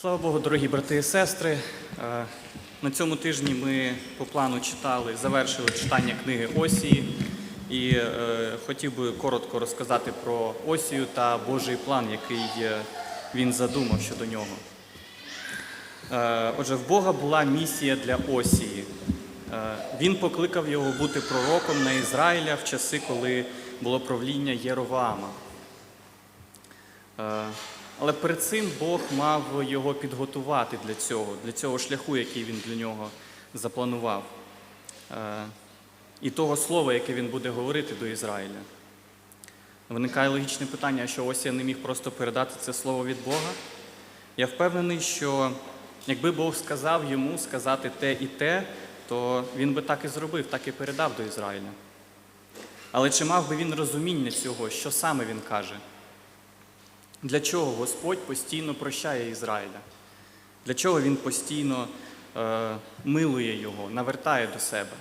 Слава Богу, дорогі брати і сестри. Е, На цьому тижні ми по плану читали, завершили читання книги Осії. І е, хотів би коротко розказати про Осію та Божий план, який е, він задумав щодо нього. Отже, в Бога була місія для Осії. Він покликав його бути пророком на Ізраїля в часи, коли було правління Єроваама. Але перед цим Бог мав його підготувати для цього, для цього шляху, який він для нього запланував, Е, і того слова, яке він буде говорити до Ізраїля. Виникає логічне питання, що ось я не міг просто передати це слово від Бога. Я впевнений, що якби Бог сказав йому сказати те і те, то він би так і зробив, так і передав до Ізраїля. Але чи мав би він розуміння цього, що саме він каже? Для чого Господь постійно прощає Ізраїля? Для чого Він постійно е, милує його, навертає до себе?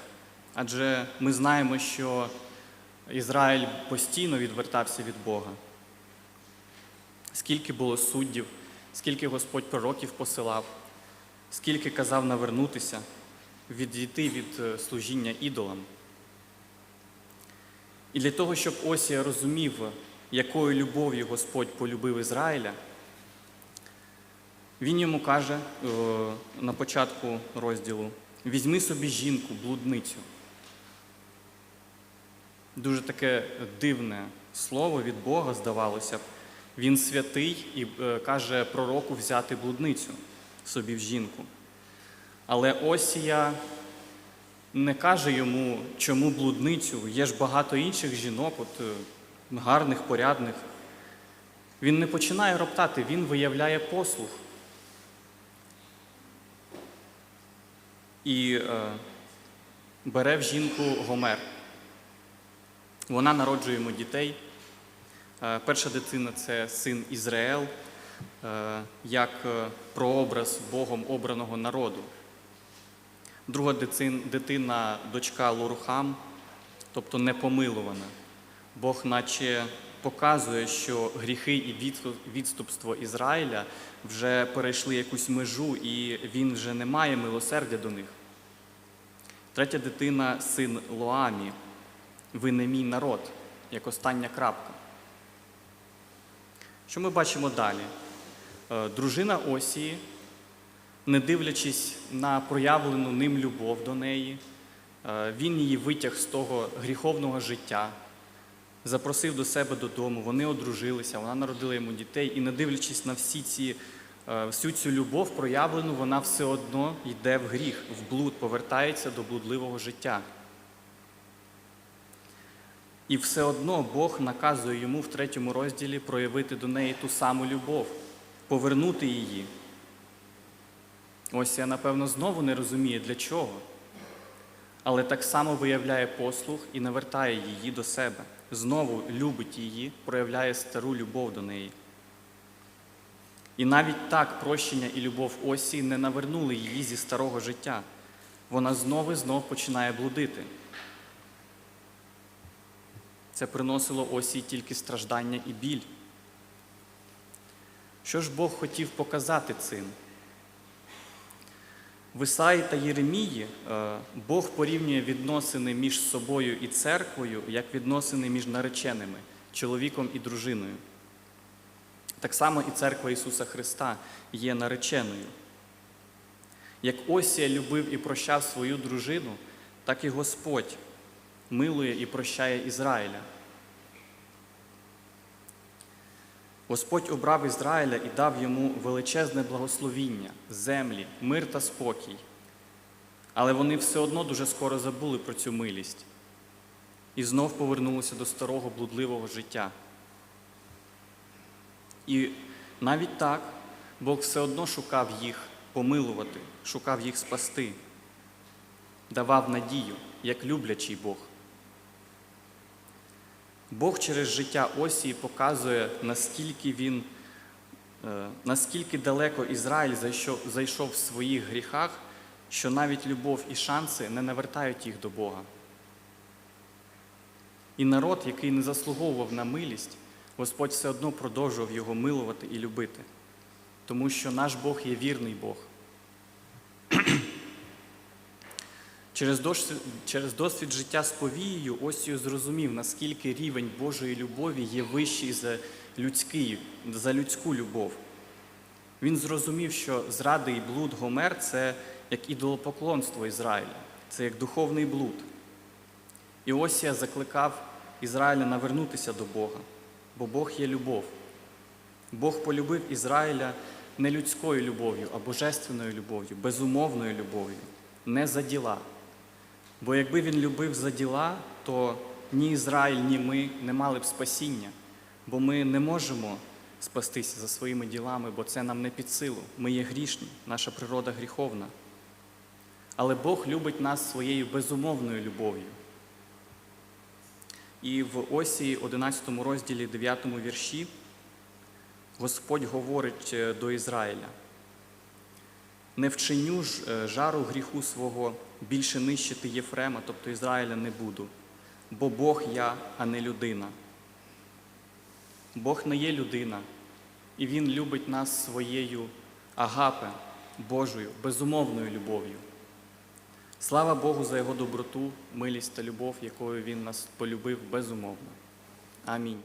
Адже ми знаємо, що Ізраїль постійно відвертався від Бога. Скільки було суддів, скільки Господь пророків посилав, скільки казав навернутися, відійти від е, служіння ідолам. І для того, щоб Осія розумів, якою любов'ю Господь полюбив Ізраїля, він йому каже е, на початку розділу: візьми собі жінку, блудницю. Дуже таке дивне слово від Бога, здавалося б. Він святий і е, каже пророку взяти блудницю собі в жінку. Але Осія не каже йому, чому блудницю, є ж багато інших жінок, от, е, гарних, порядних. Він не починає роптати, він виявляє послух. І е, бере в жінку Гомер. Вона народжує йому дітей. Е, перша дитина це син Ізраїл, е, як е, прообраз Богом обраного народу. Друга дитин- дитина дочка Лорухам, тобто непомилувана. Бог наче показує, що гріхи і відступство Ізраїля вже перейшли якусь межу, і він вже не має милосердя до них. Третя дитина син Лоамі, ви не мій народ, як остання крапка. Що ми бачимо далі? Е, Дружина Осії, не дивлячись на проявлену ним любов до неї, е, він її витяг з того гріховного життя, запросив до себе додому, вони одружилися, вона народила йому дітей, і не дивлячись на всі ці, е, всю цю любов проявлену, вона все одно йде в гріх, в блуд, повертається до блудливого життя. І все одно Бог наказує йому в третьому розділі проявити до неї ту саму любов, повернути її. Ось я, напевно, знову не розумію, для чого. Але так само виявляє послух і навертає її до себе. Знову любить її, проявляє стару любов до неї. І навіть так прощення і любов Осі не навернули її зі старого життя. Вона знову і знов починає блудити. Це приносило Осі тільки страждання і біль. Що ж Бог хотів показати цим? В Ісаї та Єремії е, Бог порівнює відносини між собою і церквою як відносини між нареченими, чоловіком і дружиною. Так само і церква Ісуса Христа є нареченою. Як Осія любив і прощав свою дружину, так і Господь милує і прощає Ізраїля. Господь обрав Ізраїля і дав йому величезне благословіння, землі, мир та спокій. Але вони все одно дуже скоро забули про цю милість і знов повернулися до старого блудливого життя. І навіть так Бог все одно шукав їх помилувати, шукав їх спасти, давав надію, як люблячий Бог. Бог через життя Осії показує, наскільки він, е, наскільки далеко Ізраїль зайшов, зайшов в своїх гріхах, що навіть любов і шанси не навертають їх до Бога. І народ, який не заслуговував на милість, Господь все одно продовжував його милувати і любити. тому що наш Бог є вірний Бог. Через досвід, через досвід життя з повією Осію зрозумів, наскільки рівень Божої любові є вищий за, людський, за людську любов. Він зрозумів, що зради і блуд Гомер це як ідолопоклонство Ізраїля, це як духовний блуд. І Осія закликав Ізраїля навернутися до Бога, бо Бог є любов. Бог полюбив Ізраїля не людською любов'ю, а божественною любов'ю, безумовною любов'ю, не за діла. Бо якби він любив за діла, то ні Ізраїль, ні ми не мали б спасіння, бо ми не можемо спастися за своїми ділами, бо це нам не під силу. Ми є грішні, наша природа гріховна. Але Бог любить нас своєю безумовною любов'ю. І в Осії, 11 розділі, 9 вірші, Господь говорить е, до Ізраїля. Не вчиню ж е, жару гріху свого більше нищити Єфрема, тобто Ізраїля не буду, бо Бог я, а не людина. Бог не є людина, і Він любить нас своєю агапе, Божою, безумовною любов'ю. Слава Богу за Його доброту, милість та любов, якою Він нас полюбив безумовно. Амінь.